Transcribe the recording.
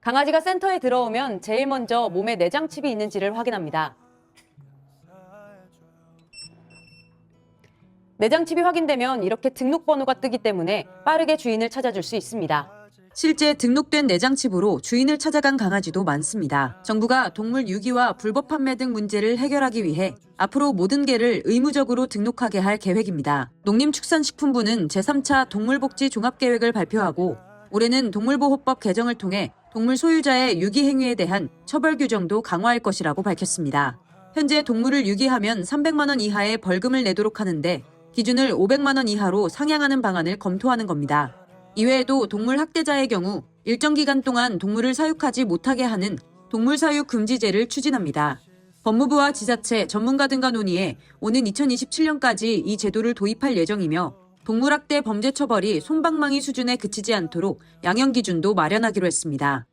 강아지가 센터에 들어오면 제일 먼저 몸에 내장칩이 있는지를 확인합니다. 내장칩이 확인되면 이렇게 등록번호가 뜨기 때문에 빠르게 주인을 찾아줄 수 있습니다. 실제 등록된 내장칩으로 주인을 찾아간 강아지도 많습니다. 정부가 동물 유기와 불법 판매 등 문제를 해결하기 위해 앞으로 모든 개를 의무적으로 등록하게 할 계획입니다. 농림축산식품부는 제3차 동물복지 종합계획을 발표하고 올해는 동물보호법 개정을 통해 동물 소유자의 유기 행위에 대한 처벌 규정도 강화할 것이라고 밝혔습니다. 현재 동물을 유기하면 300만 원 이하의 벌금을 내도록 하는데 기준을 500만 원 이하로 상향하는 방안을 검토하는 겁니다. 이외에도 동물 학대자의 경우 일정 기간 동안 동물을 사육하지 못하게 하는 동물 사육 금지제를 추진합니다. 법무부와 지자체, 전문가 등과 논의해 오는 2027년까지 이 제도를 도입할 예정이며 동물학대 범죄 처벌이 솜방망이 수준에 그치지 않도록 양형 기준도 마련하기로 했습니다.